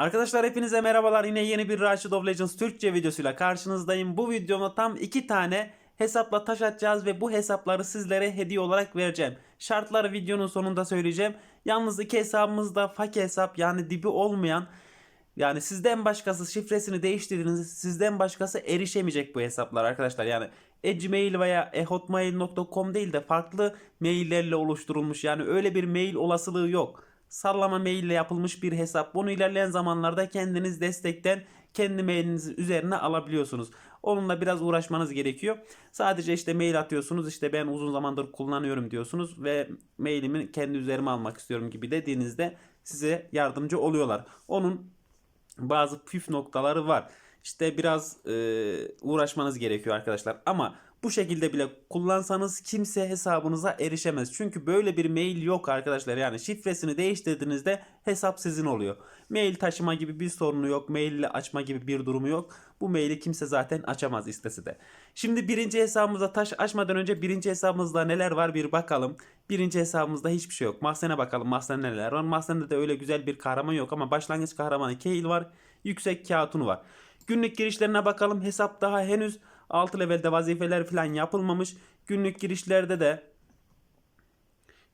Arkadaşlar hepinize merhabalar. Yine yeni bir Rashid of Legends Türkçe videosuyla karşınızdayım. Bu videomda tam iki tane hesapla taş atacağız ve bu hesapları sizlere hediye olarak vereceğim. Şartları videonun sonunda söyleyeceğim. Yalnız iki hesabımız da fake hesap yani dibi olmayan yani sizden başkası şifresini değiştirdiğinizde sizden başkası erişemeyecek bu hesaplar arkadaşlar. Yani Edgemail veya ehotmail.com değil de farklı maillerle oluşturulmuş. Yani öyle bir mail olasılığı yok. Sallama mail ile yapılmış bir hesap. Bunu ilerleyen zamanlarda kendiniz destekten kendi mailiniz üzerine alabiliyorsunuz. Onunla biraz uğraşmanız gerekiyor. Sadece işte mail atıyorsunuz. İşte ben uzun zamandır kullanıyorum diyorsunuz ve mailimi kendi üzerime almak istiyorum gibi dediğinizde size yardımcı oluyorlar. Onun bazı püf noktaları var. İşte biraz e, uğraşmanız gerekiyor arkadaşlar. Ama bu şekilde bile kullansanız kimse hesabınıza erişemez. Çünkü böyle bir mail yok arkadaşlar. Yani şifresini değiştirdiğinizde hesap sizin oluyor. Mail taşıma gibi bir sorunu yok. Mail ile açma gibi bir durumu yok. Bu maili kimse zaten açamaz istese de. Şimdi birinci hesabımıza taş açmadan önce birinci hesabımızda neler var bir bakalım. Birinci hesabımızda hiçbir şey yok. Mahzene bakalım. Mahzende neler var. Mahzende de öyle güzel bir kahraman yok ama başlangıç kahramanı Kayle var. Yüksek Katun var. Günlük girişlerine bakalım. Hesap daha henüz 6 levelde vazifeler falan yapılmamış. Günlük girişlerde de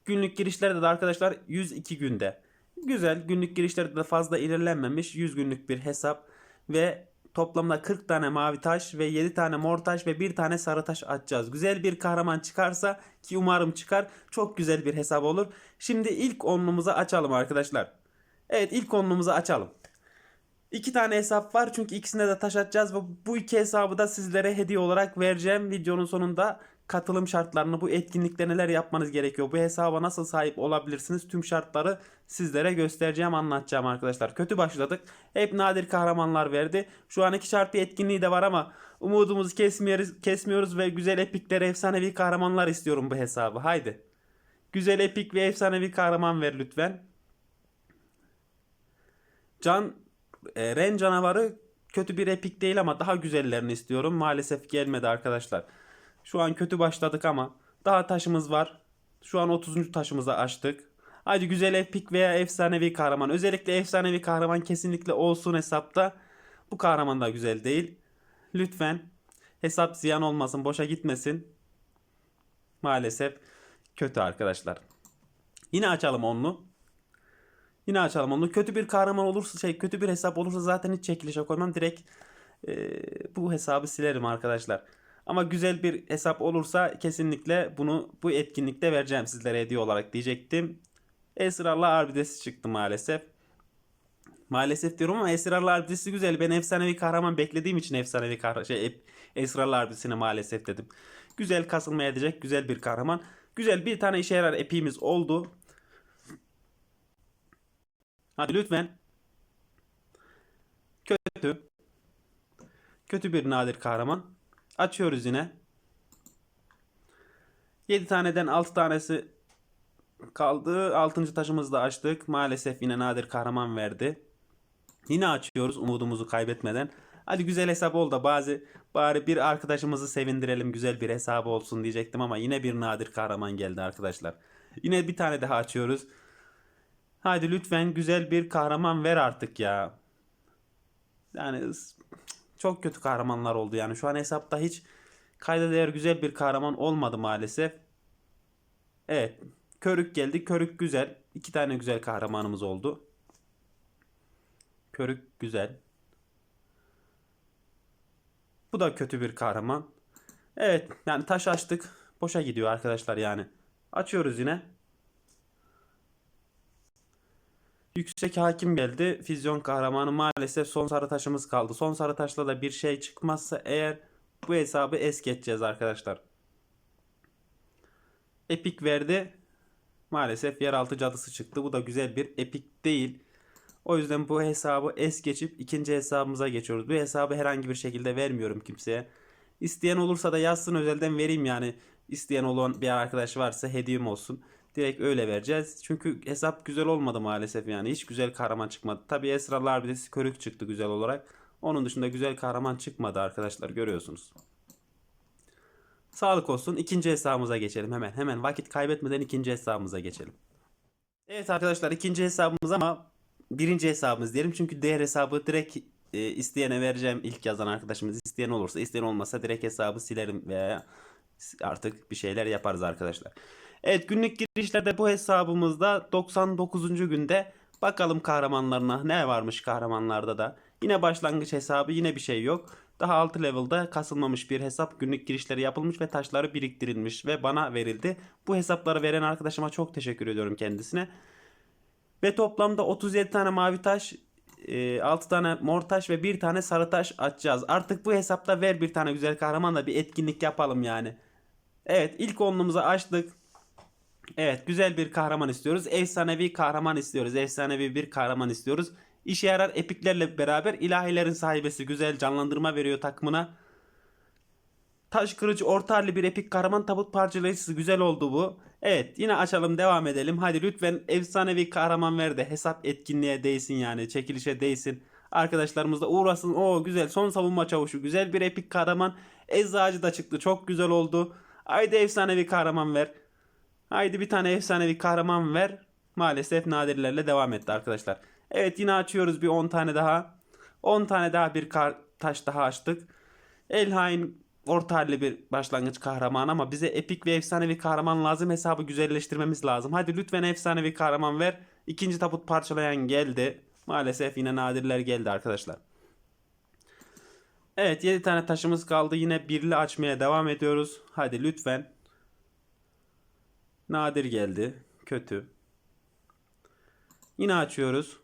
günlük girişlerde de arkadaşlar 102 günde. Güzel. Günlük girişlerde de fazla ilerlenmemiş. 100 günlük bir hesap ve toplamda 40 tane mavi taş ve 7 tane mor taş ve 1 tane sarı taş atacağız. Güzel bir kahraman çıkarsa ki umarım çıkar. Çok güzel bir hesap olur. Şimdi ilk onlumuzu açalım arkadaşlar. Evet ilk onlumuzu açalım. İki tane hesap var çünkü ikisine de taş atacağız ve bu iki hesabı da sizlere hediye olarak vereceğim. Videonun sonunda katılım şartlarını, bu etkinlikte neler yapmanız gerekiyor, bu hesaba nasıl sahip olabilirsiniz tüm şartları sizlere göstereceğim, anlatacağım arkadaşlar. Kötü başladık. Hep nadir kahramanlar verdi. Şu an iki çarpı etkinliği de var ama umudumuzu kesmiyoruz, kesmiyoruz ve güzel epiklere efsanevi kahramanlar istiyorum bu hesabı. Haydi. Güzel epik ve efsanevi kahraman ver lütfen. Can e, Ren canavarı kötü bir epik değil ama daha güzellerini istiyorum. Maalesef gelmedi arkadaşlar. Şu an kötü başladık ama daha taşımız var. Şu an 30. taşımızı açtık. Hadi güzel epik veya efsanevi kahraman. Özellikle efsanevi kahraman kesinlikle olsun hesapta. Bu kahraman da güzel değil. Lütfen hesap ziyan olmasın, boşa gitmesin. Maalesef kötü arkadaşlar. Yine açalım onlu. Yine açalım onu. Kötü bir kahraman olursa şey kötü bir hesap olursa zaten hiç çekilişe koymam. Direkt e, bu hesabı silerim arkadaşlar. Ama güzel bir hesap olursa kesinlikle bunu bu etkinlikte vereceğim sizlere hediye olarak diyecektim. Esrarlı Arbidesi çıktı maalesef. Maalesef diyorum ama Esrarlı Arbidesi güzel. Ben efsanevi kahraman beklediğim için efsanevi kahraman şey Esrarlı Arbidesi'ne maalesef dedim. Güzel kasılmaya edecek güzel bir kahraman. Güzel bir tane işe yarar epimiz oldu. Hadi lütfen. Kötü. Kötü bir nadir kahraman. Açıyoruz yine. 7 taneden 6 tanesi kaldı. 6. taşımızı da açtık. Maalesef yine nadir kahraman verdi. Yine açıyoruz umudumuzu kaybetmeden. Hadi güzel hesap ol da bazı bari bir arkadaşımızı sevindirelim güzel bir hesabı olsun diyecektim ama yine bir nadir kahraman geldi arkadaşlar. Yine bir tane daha açıyoruz. Hadi lütfen güzel bir kahraman ver artık ya. Yani çok kötü kahramanlar oldu yani. Şu an hesapta hiç kayda değer güzel bir kahraman olmadı maalesef. Evet. Körük geldi. Körük güzel. İki tane güzel kahramanımız oldu. Körük güzel. Bu da kötü bir kahraman. Evet yani taş açtık. Boşa gidiyor arkadaşlar yani. Açıyoruz yine. Yüksek hakim geldi. Füzyon kahramanı maalesef son sarı taşımız kaldı. Son sarı taşla da bir şey çıkmazsa eğer bu hesabı es geçeceğiz arkadaşlar. Epik verdi. Maalesef yeraltı cadısı çıktı. Bu da güzel bir epik değil. O yüzden bu hesabı es geçip ikinci hesabımıza geçiyoruz. Bu hesabı herhangi bir şekilde vermiyorum kimseye. İsteyen olursa da yazsın özelden vereyim yani. İsteyen olan bir arkadaş varsa hediyem olsun. Direkt öyle vereceğiz. Çünkü hesap güzel olmadı maalesef yani. Hiç güzel kahraman çıkmadı. Tabi Esrarlar bir de körük çıktı güzel olarak. Onun dışında güzel kahraman çıkmadı arkadaşlar görüyorsunuz. Sağlık olsun. İkinci hesabımıza geçelim hemen. Hemen vakit kaybetmeden ikinci hesabımıza geçelim. Evet arkadaşlar ikinci hesabımız ama birinci hesabımız diyelim. Çünkü diğer hesabı direkt e, isteyene vereceğim ilk yazan arkadaşımız. isteyen olursa isteyen olmazsa direkt hesabı silerim veya artık bir şeyler yaparız arkadaşlar. Evet günlük girişlerde bu hesabımızda 99. günde bakalım kahramanlarına ne varmış kahramanlarda da. Yine başlangıç hesabı yine bir şey yok. Daha 6 level'da kasılmamış bir hesap günlük girişleri yapılmış ve taşları biriktirilmiş ve bana verildi. Bu hesapları veren arkadaşıma çok teşekkür ediyorum kendisine. Ve toplamda 37 tane mavi taş, 6 tane mor taş ve 1 tane sarı taş açacağız. Artık bu hesapta ver bir tane güzel kahraman da bir etkinlik yapalım yani. Evet ilk onluğumuzu açtık. Evet güzel bir kahraman istiyoruz. Efsanevi kahraman istiyoruz. Efsanevi bir kahraman istiyoruz. İşe yarar epiklerle beraber ilahilerin sahibesi güzel canlandırma veriyor takımına. Taş kılıcı orta bir epik kahraman tabut parçalayıcısı güzel oldu bu. Evet yine açalım devam edelim. Hadi lütfen efsanevi kahraman ver de hesap etkinliğe değsin yani çekilişe değsin. Arkadaşlarımız da uğrasın. O güzel son savunma çavuşu güzel bir epik kahraman. Eczacı da çıktı çok güzel oldu. Haydi efsanevi kahraman ver. Haydi bir tane efsanevi kahraman ver. Maalesef nadirlerle devam etti arkadaşlar. Evet yine açıyoruz bir 10 tane daha. 10 tane daha bir taş daha açtık. Elhain orta halli bir başlangıç kahraman ama bize epik ve efsanevi kahraman lazım. Hesabı güzelleştirmemiz lazım. Hadi lütfen efsanevi kahraman ver. İkinci tabut parçalayan geldi. Maalesef yine nadirler geldi arkadaşlar. Evet 7 tane taşımız kaldı. Yine birli açmaya devam ediyoruz. Hadi lütfen. Nadir geldi. Kötü. Yine açıyoruz.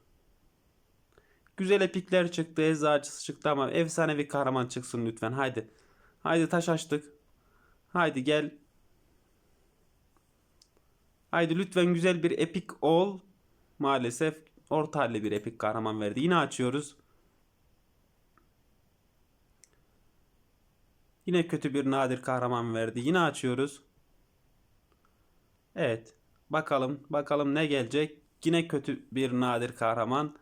Güzel epikler çıktı. Eczacısı çıktı ama efsanevi kahraman çıksın lütfen. Haydi. Haydi taş açtık. Haydi gel. Haydi lütfen güzel bir epik ol. Maalesef orta halli bir epik kahraman verdi. Yine açıyoruz. Yine kötü bir nadir kahraman verdi. Yine açıyoruz. Evet. Bakalım. Bakalım ne gelecek. Yine kötü bir nadir kahraman.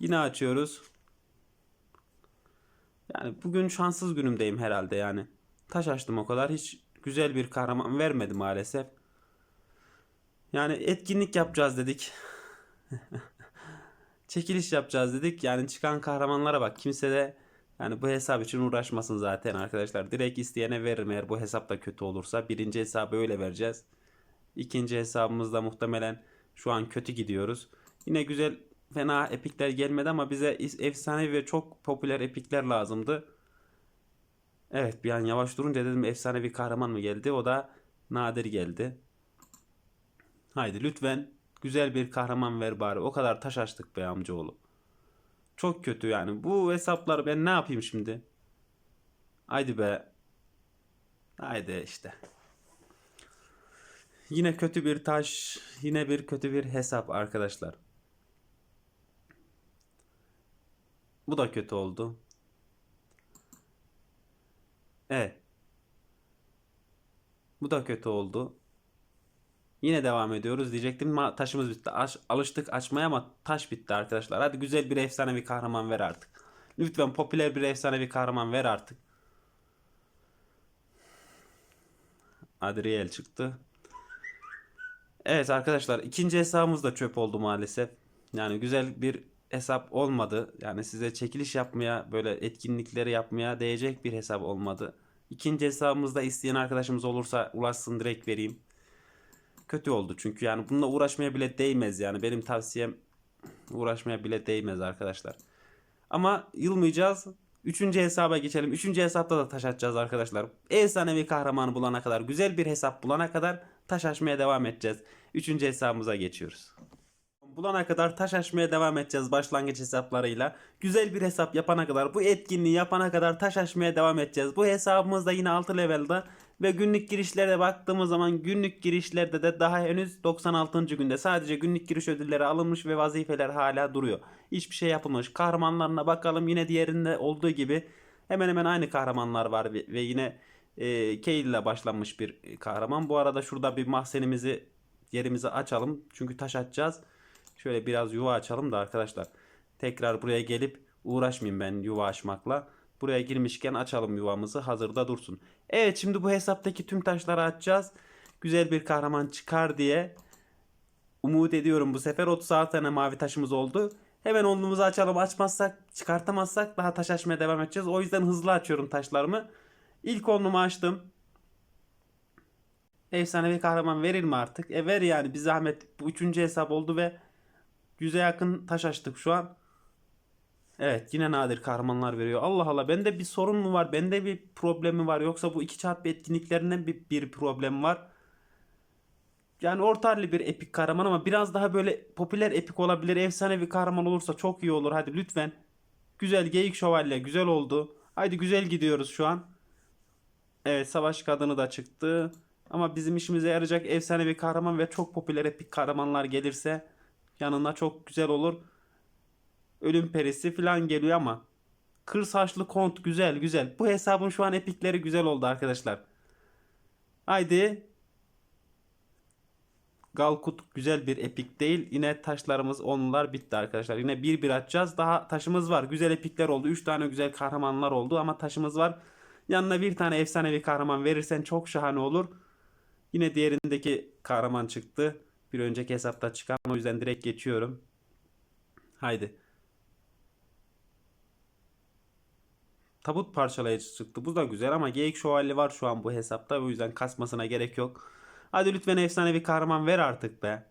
Yine açıyoruz. Yani bugün şanssız günümdeyim herhalde yani. Taş açtım o kadar. Hiç güzel bir kahraman vermedi maalesef. Yani etkinlik yapacağız dedik. Çekiliş yapacağız dedik. Yani çıkan kahramanlara bak. Kimse de yani bu hesap için uğraşmasın zaten arkadaşlar. Direkt isteyene veririm eğer bu hesap da kötü olursa. Birinci hesabı öyle vereceğiz. İkinci hesabımızda muhtemelen şu an kötü gidiyoruz. Yine güzel fena epikler gelmedi ama bize efsane ve çok popüler epikler lazımdı. Evet bir an yavaş durunca dedim efsane bir kahraman mı geldi? O da nadir geldi. Haydi lütfen güzel bir kahraman ver bari. O kadar taş açtık be amcaoğlu. Çok kötü yani. Bu hesapları ben ne yapayım şimdi? Haydi be. Haydi işte. Yine kötü bir taş, yine bir kötü bir hesap arkadaşlar. Bu da kötü oldu. Evet. Bu da kötü oldu. Yine devam ediyoruz diyecektim ama taşımız bitti. Aş- alıştık açmaya ama taş bitti arkadaşlar. Hadi güzel bir efsanevi kahraman ver artık. Lütfen popüler bir efsanevi kahraman ver artık. Adriel çıktı. Evet arkadaşlar ikinci hesabımız da çöp oldu maalesef. Yani güzel bir hesap olmadı. Yani size çekiliş yapmaya böyle etkinlikleri yapmaya değecek bir hesap olmadı. İkinci hesabımızda isteyen arkadaşımız olursa ulaşsın direkt vereyim. Kötü oldu çünkü yani bununla uğraşmaya bile değmez yani benim tavsiyem uğraşmaya bile değmez arkadaşlar. Ama yılmayacağız. Üçüncü hesaba geçelim. Üçüncü hesapta da taş atacağız arkadaşlar. Efsanevi kahramanı bulana kadar, güzel bir hesap bulana kadar taş açmaya devam edeceğiz. Üçüncü hesabımıza geçiyoruz. Bulana kadar taş açmaya devam edeceğiz başlangıç hesaplarıyla. Güzel bir hesap yapana kadar, bu etkinliği yapana kadar taş açmaya devam edeceğiz. Bu hesabımız da yine 6 levelde ve günlük girişlere baktığımız zaman günlük girişlerde de daha henüz 96. günde sadece günlük giriş ödülleri alınmış ve vazifeler hala duruyor. Hiçbir şey yapılmış. Kahramanlarına bakalım yine diğerinde olduğu gibi hemen hemen aynı kahramanlar var ve yine e, Kale ile başlanmış bir kahraman. Bu arada şurada bir mahzenimizi yerimizi açalım. Çünkü taş açacağız. Şöyle biraz yuva açalım da arkadaşlar. Tekrar buraya gelip uğraşmayayım ben yuva açmakla. Buraya girmişken açalım yuvamızı hazırda dursun. Evet şimdi bu hesaptaki tüm taşları açacağız. Güzel bir kahraman çıkar diye umut ediyorum. Bu sefer 36 tane mavi taşımız oldu. Hemen onluğumuzu açalım. Açmazsak, çıkartamazsak daha taş açmaya devam edeceğiz. O yüzden hızlı açıyorum taşlarımı. İlk onluğumu açtım. Efsanevi kahraman verir mi artık? E ver yani bir zahmet. Bu üçüncü hesap oldu ve yüze yakın taş açtık şu an. Evet yine nadir kahramanlar veriyor. Allah Allah bende bir sorun mu var? Bende bir problem mi var? Yoksa bu iki çarpı etkinliklerinden bir, bir problem var. Yani orta halli bir epik kahraman ama biraz daha böyle popüler epik olabilir. Efsanevi kahraman olursa çok iyi olur. Hadi lütfen. Güzel geyik şövalye güzel oldu. Haydi güzel gidiyoruz şu an. Evet savaş kadını da çıktı. Ama bizim işimize yarayacak efsanevi kahraman ve çok popüler epik kahramanlar gelirse yanına çok güzel olur. Ölüm perisi falan geliyor ama kır saçlı kont güzel güzel. Bu hesabın şu an epikleri güzel oldu arkadaşlar. Haydi. Galkut güzel bir epik değil. Yine taşlarımız onlar bitti arkadaşlar. Yine bir bir açacağız. Daha taşımız var. Güzel epikler oldu. 3 tane güzel kahramanlar oldu ama taşımız var. Yanına bir tane efsanevi kahraman verirsen çok şahane olur. Yine diğerindeki kahraman çıktı. Bir önceki hesapta çıkan o yüzden direkt geçiyorum. Haydi. Tabut parçalayıcı çıktı. Bu da güzel ama geyik şövalye var şu an bu hesapta. O yüzden kasmasına gerek yok. Hadi lütfen efsanevi kahraman ver artık be.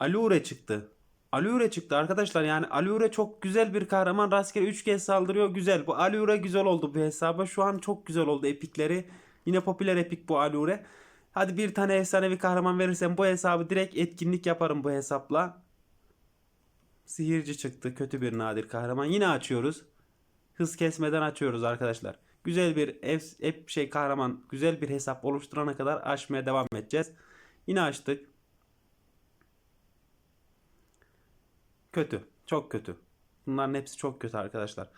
Alure çıktı. Alure çıktı arkadaşlar yani Alure çok güzel bir kahraman rastgele 3 kez saldırıyor güzel. Bu Alure güzel oldu bu hesaba şu an çok güzel oldu epikleri. Yine popüler epik bu Alure. Hadi bir tane efsanevi kahraman verirsen bu hesabı direkt etkinlik yaparım bu hesapla. Sihirci çıktı kötü bir nadir kahraman yine açıyoruz. Hız kesmeden açıyoruz arkadaşlar. Güzel bir ev şey kahraman güzel bir hesap oluşturana kadar açmaya devam edeceğiz. Yine açtık. Kötü. Çok kötü. Bunların hepsi çok kötü arkadaşlar.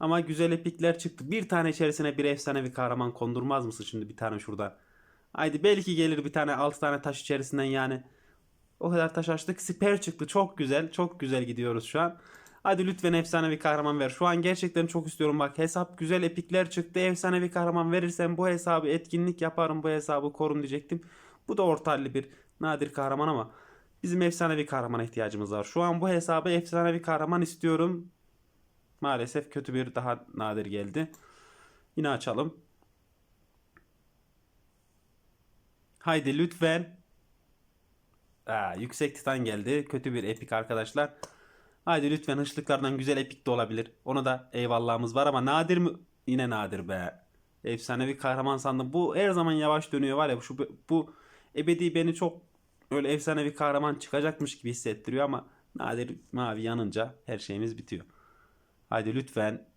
Ama güzel epikler çıktı. Bir tane içerisine bir efsanevi kahraman kondurmaz mısın şimdi bir tane şuradan? Haydi belki gelir bir tane 6 tane taş içerisinden yani. O kadar taş açtık. Siper çıktı. Çok güzel. Çok güzel gidiyoruz şu an. Hadi lütfen efsanevi kahraman ver. Şu an gerçekten çok istiyorum bak. Hesap güzel epikler çıktı. Efsanevi kahraman verirsen bu hesabı etkinlik yaparım. Bu hesabı korun diyecektim. Bu da ortalli bir nadir kahraman ama bizim efsanevi kahramana ihtiyacımız var. Şu an bu hesabı efsanevi kahraman istiyorum. Maalesef kötü bir daha nadir geldi. Yine açalım. Haydi lütfen. Aa, yüksek titan geldi. Kötü bir epik arkadaşlar. Haydi lütfen hışlıklardan güzel epik de olabilir. Ona da eyvallahımız var ama nadir mi? Yine nadir be. Efsanevi kahraman sandım. Bu her zaman yavaş dönüyor var ya. Şu bu ebedi beni çok öyle efsanevi kahraman çıkacakmış gibi hissettiriyor ama nadir mavi yanınca her şeyimiz bitiyor. Haydi lütfen.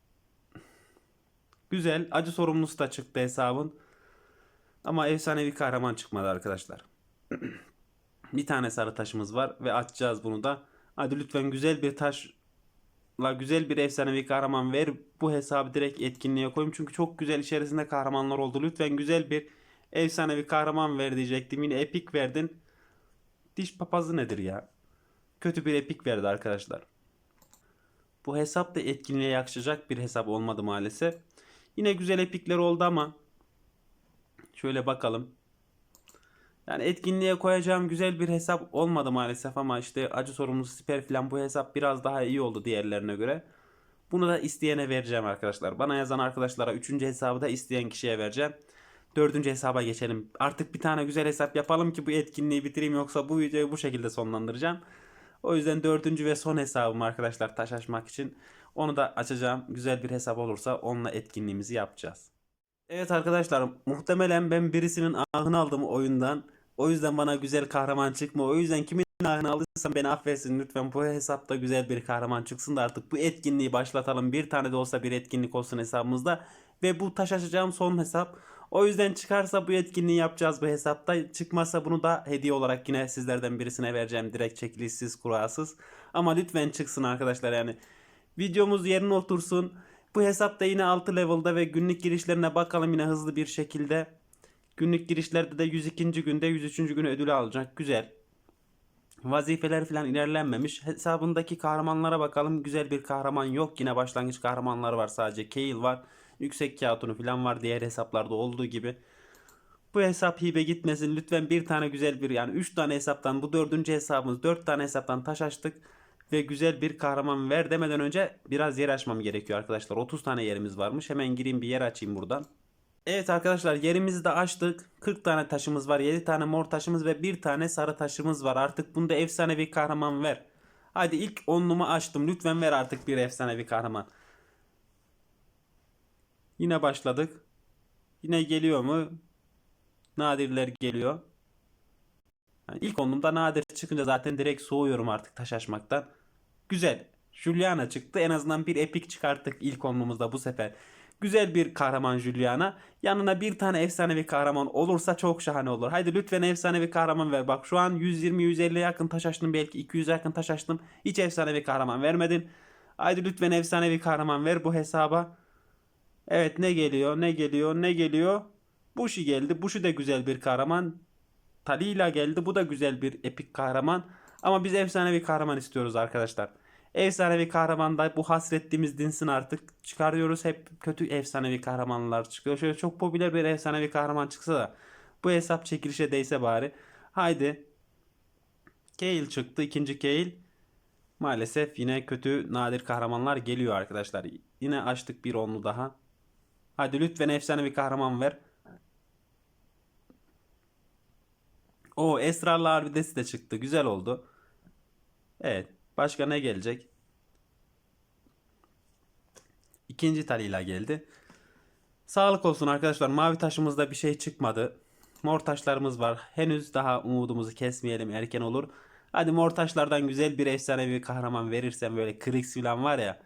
Güzel. Acı sorumlusu da çıktı hesabın. Ama efsanevi kahraman çıkmadı arkadaşlar. bir tane sarı taşımız var ve açacağız bunu da. Hadi lütfen güzel bir taşla güzel bir efsanevi kahraman ver. Bu hesabı direkt etkinliğe koyayım. Çünkü çok güzel içerisinde kahramanlar oldu. Lütfen güzel bir efsanevi kahraman ver diyecektim. Yine epik verdin. Diş papazı nedir ya? Kötü bir epik verdi arkadaşlar. Bu hesap da etkinliğe yakışacak bir hesap olmadı maalesef. Yine güzel epikler oldu ama şöyle bakalım. Yani etkinliğe koyacağım güzel bir hesap olmadı maalesef ama işte acı sorumlusu siper falan bu hesap biraz daha iyi oldu diğerlerine göre. Bunu da isteyene vereceğim arkadaşlar. Bana yazan arkadaşlara 3. hesabı da isteyen kişiye vereceğim. 4. hesaba geçelim. Artık bir tane güzel hesap yapalım ki bu etkinliği bitireyim yoksa bu videoyu bu şekilde sonlandıracağım. O yüzden 4. ve son hesabım arkadaşlar taş açmak için. Onu da açacağım. Güzel bir hesap olursa onunla etkinliğimizi yapacağız. Evet arkadaşlar muhtemelen ben birisinin ahını aldım oyundan. O yüzden bana güzel kahraman çıkma. O yüzden kimin ahını aldıysam beni affetsin lütfen. Bu hesapta güzel bir kahraman çıksın da artık bu etkinliği başlatalım. Bir tane de olsa bir etkinlik olsun hesabımızda. Ve bu taş açacağım son hesap. O yüzden çıkarsa bu etkinliği yapacağız bu hesapta. Çıkmazsa bunu da hediye olarak yine sizlerden birisine vereceğim. Direkt çekilişsiz, kurasız. Ama lütfen çıksın arkadaşlar yani. Videomuz yerine otursun. Bu hesapta yine 6 level'da ve günlük girişlerine bakalım yine hızlı bir şekilde. Günlük girişlerde de 102. günde 103. günü ödülü alacak. Güzel. Vazifeler falan ilerlenmemiş. Hesabındaki kahramanlara bakalım. Güzel bir kahraman yok. Yine başlangıç kahramanları var sadece. Kayle var. Yüksek kağıtunu falan var. Diğer hesaplarda olduğu gibi. Bu hesap hibe gitmesin. Lütfen bir tane güzel bir yani 3 tane hesaptan bu dördüncü hesabımız 4 tane hesaptan taş açtık. ve güzel bir kahraman ver demeden önce biraz yer açmam gerekiyor arkadaşlar. 30 tane yerimiz varmış. Hemen gireyim bir yer açayım buradan. Evet arkadaşlar yerimizi de açtık. 40 tane taşımız var. 7 tane mor taşımız ve 1 tane sarı taşımız var. Artık bunda efsanevi kahraman ver. Hadi ilk onlumu açtım. Lütfen ver artık bir efsanevi kahraman. Yine başladık. Yine geliyor mu? Nadirler geliyor. Yani ilk onlumda nadir çıkınca zaten direkt soğuyorum artık taş açmaktan. Güzel. Juliana çıktı. En azından bir epik çıkarttık ilk onlumuzda bu sefer. Güzel bir kahraman Juliana. Yanına bir tane efsanevi kahraman olursa çok şahane olur. Haydi lütfen efsanevi kahraman ver. Bak şu an 120-150 yakın taş açtım. Belki 200 yakın taş açtım. Hiç efsanevi kahraman vermedin. Haydi lütfen efsanevi kahraman ver bu hesaba. Evet ne geliyor ne geliyor ne geliyor. Bushi geldi. Bushi de güzel bir kahraman. Talila geldi. Bu da güzel bir epik kahraman. Ama biz efsanevi kahraman istiyoruz arkadaşlar. Efsanevi kahraman da bu hasrettiğimiz dinsin artık. Çıkarıyoruz hep kötü efsanevi kahramanlar çıkıyor. Şöyle çok popüler bir efsanevi kahraman çıksa da bu hesap çekilişe değse bari. Haydi. Gale çıktı. ikinci Gale. Maalesef yine kötü nadir kahramanlar geliyor arkadaşlar. Yine açtık bir onlu daha. Hadi lütfen efsanevi kahraman ver. O Esrarlı Harbidesi de çıktı. Güzel oldu. Evet. Başka ne gelecek? İkinci talıyla geldi. Sağlık olsun arkadaşlar. Mavi taşımızda bir şey çıkmadı. Mor taşlarımız var. Henüz daha umudumuzu kesmeyelim. Erken olur. Hadi mor taşlardan güzel bir efsanevi kahraman verirsen böyle Krix falan var ya.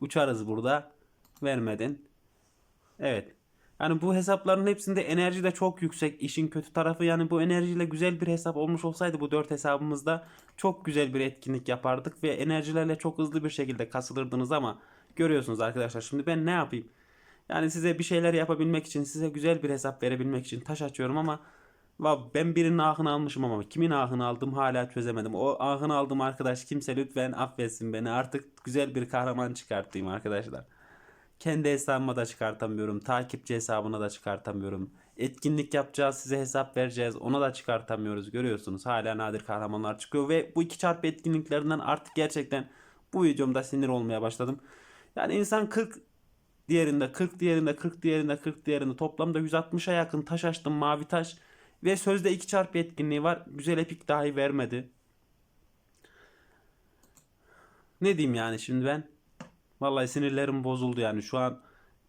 Uçarız burada. Vermedin. Evet. Yani bu hesapların hepsinde enerji de çok yüksek. İşin kötü tarafı yani bu enerjiyle güzel bir hesap olmuş olsaydı bu 4 hesabımızda çok güzel bir etkinlik yapardık ve enerjilerle çok hızlı bir şekilde kasılırdınız ama görüyorsunuz arkadaşlar şimdi ben ne yapayım? Yani size bir şeyler yapabilmek için, size güzel bir hesap verebilmek için taş açıyorum ama ben birinin ahını almışım ama kimin ahını aldım hala çözemedim. O ahını aldığım arkadaş kimse lütfen affetsin beni. Artık güzel bir kahraman çıkartayım arkadaşlar. Kendi hesabıma da çıkartamıyorum. Takipçi hesabına da çıkartamıyorum. Etkinlik yapacağız size hesap vereceğiz. Ona da çıkartamıyoruz. Görüyorsunuz hala nadir kahramanlar çıkıyor. Ve bu iki çarpı etkinliklerinden artık gerçekten bu videomda sinir olmaya başladım. Yani insan 40 diğerinde 40 diğerinde 40 diğerinde 40 diğerinde toplamda 160'a yakın taş açtım mavi taş. Ve sözde 2 çarpı etkinliği var. Güzel epik dahi vermedi. Ne diyeyim yani şimdi ben? Vallahi sinirlerim bozuldu yani. Şu an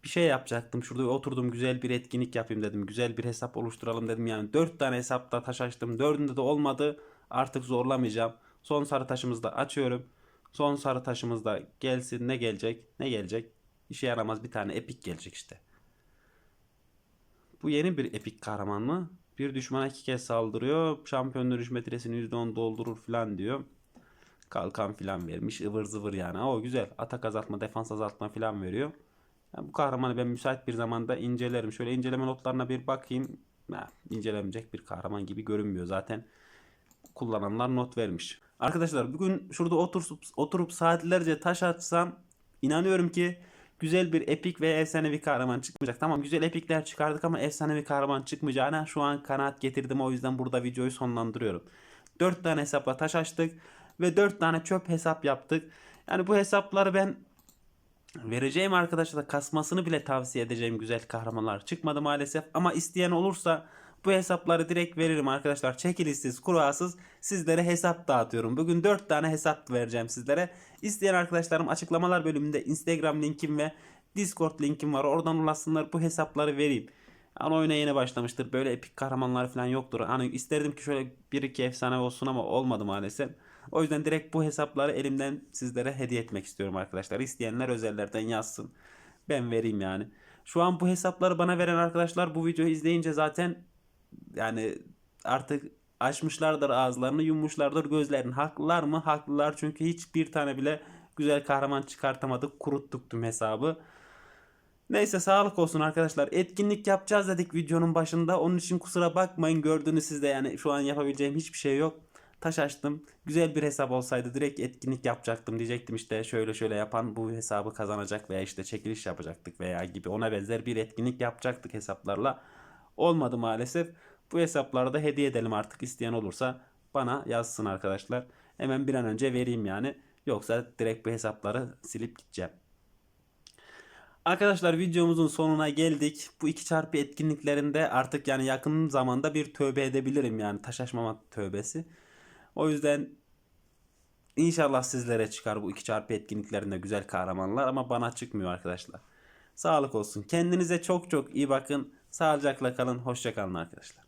bir şey yapacaktım. Şurada oturdum güzel bir etkinlik yapayım dedim. Güzel bir hesap oluşturalım dedim yani. 4 tane hesapta taş açtım. Dördünde de olmadı. Artık zorlamayacağım. Son sarı taşımızı da açıyorum. Son sarı taşımız da gelsin. Ne gelecek? Ne gelecek? İşe yaramaz bir tane epik gelecek işte. Bu yeni bir epik kahraman mı? Bir düşmana iki kez saldırıyor. Şampiyon dönüş metresini %10 doldurur falan diyor. Kalkan falan vermiş. ıvır zıvır yani. O güzel. Atak azaltma, defans azaltma falan veriyor. Yani bu kahramanı ben müsait bir zamanda incelerim. Şöyle inceleme notlarına bir bakayım. Ha, incelenecek bir kahraman gibi görünmüyor. Zaten kullananlar not vermiş. Arkadaşlar bugün şurada oturup, oturup saatlerce taş atsam inanıyorum ki güzel bir epik ve efsanevi kahraman çıkmayacak. Tamam güzel epikler çıkardık ama efsanevi kahraman çıkmayacağına şu an kanaat getirdim. O yüzden burada videoyu sonlandırıyorum. 4 tane hesapla taş açtık ve 4 tane çöp hesap yaptık. Yani bu hesapları ben vereceğim arkadaşlar kasmasını bile tavsiye edeceğim güzel kahramanlar çıkmadı maalesef ama isteyen olursa bu hesapları direkt veririm arkadaşlar. Çekilişsiz, kurasız sizlere hesap dağıtıyorum. Bugün 4 tane hesap vereceğim sizlere. İsteyen arkadaşlarım açıklamalar bölümünde Instagram linkim ve Discord linkim var. Oradan ulaşsınlar bu hesapları vereyim. Hani oyuna yeni başlamıştır. Böyle epik kahramanlar falan yoktur. Hani isterdim ki şöyle bir iki efsane olsun ama olmadı maalesef. O yüzden direkt bu hesapları elimden sizlere hediye etmek istiyorum arkadaşlar. İsteyenler özellerden yazsın. Ben vereyim yani. Şu an bu hesapları bana veren arkadaşlar bu videoyu izleyince zaten yani artık açmışlardır ağızlarını yummuşlardır gözlerini. Haklılar mı? Haklılar çünkü hiçbir tane bile güzel kahraman çıkartamadık. Kuruttuk tüm hesabı. Neyse sağlık olsun arkadaşlar. Etkinlik yapacağız dedik videonun başında. Onun için kusura bakmayın gördüğünüz sizde yani şu an yapabileceğim hiçbir şey yok. Taş açtım. Güzel bir hesap olsaydı direkt etkinlik yapacaktım. Diyecektim işte şöyle şöyle yapan bu hesabı kazanacak veya işte çekiliş yapacaktık veya gibi ona benzer bir etkinlik yapacaktık hesaplarla. Olmadı maalesef. Bu hesapları da hediye edelim artık isteyen olursa bana yazsın arkadaşlar. Hemen bir an önce vereyim yani. Yoksa direkt bu hesapları silip gideceğim. Arkadaşlar videomuzun sonuna geldik. Bu 2 çarpı etkinliklerinde artık yani yakın zamanda bir tövbe edebilirim yani taşlaşmama tövbesi. O yüzden inşallah sizlere çıkar bu 2 çarpı etkinliklerinde güzel kahramanlar ama bana çıkmıyor arkadaşlar. Sağlık olsun. Kendinize çok çok iyi bakın. Sağlıcakla kalın. Hoşça kalın arkadaşlar.